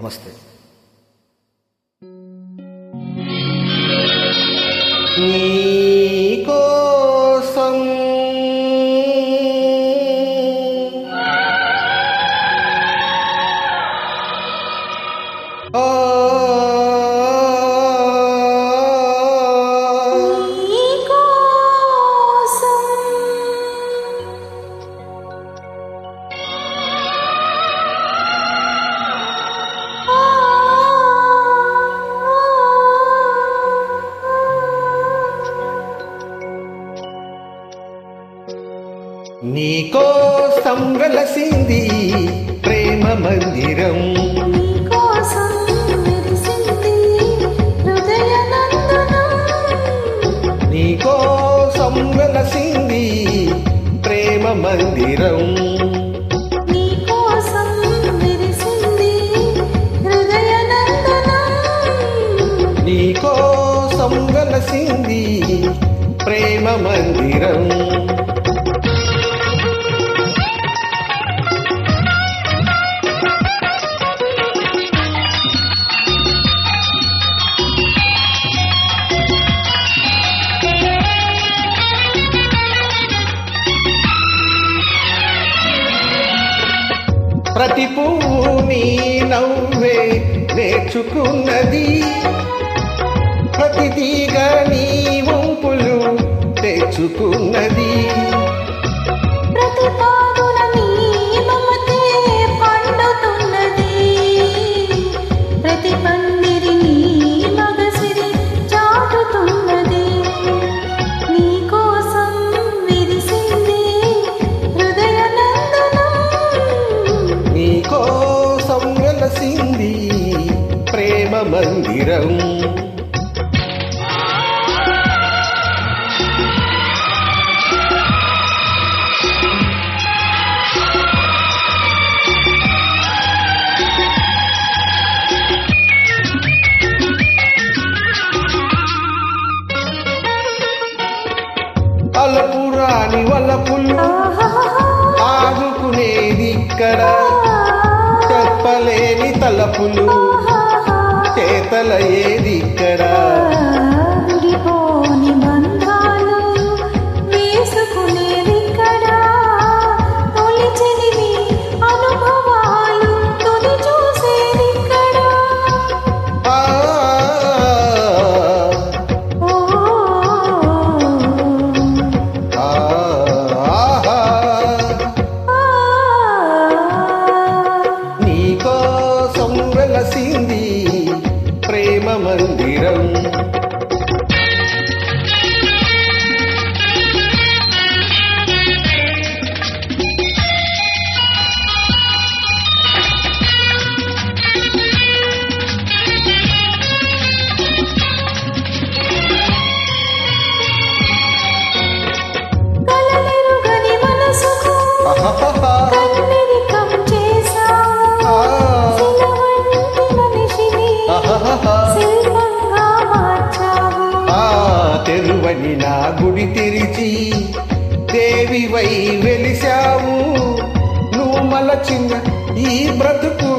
నమస్తే నీకోసం ఆ నీకోసం వెలసింది ప్రేమ మందిరం. నీకోసం వెలసింది ప్రేమ మందిరం. వెలసింది ప్రేమ మందిరం. ప్రతి పువ్వు నీ నవ్వే నేర్చుకున్నది. ప్రతిదీగ నీ వంపులు తెచ్చుకున్నది. ప్రతి మందిరం. అలపురాని వలపులు ఏది ఇక్కడ? ప్రేమ తెరువని నా గుడి తెరిచి దేవివై వెలిశావు. నువ్వు మలచిన ఈ బ్రతుకు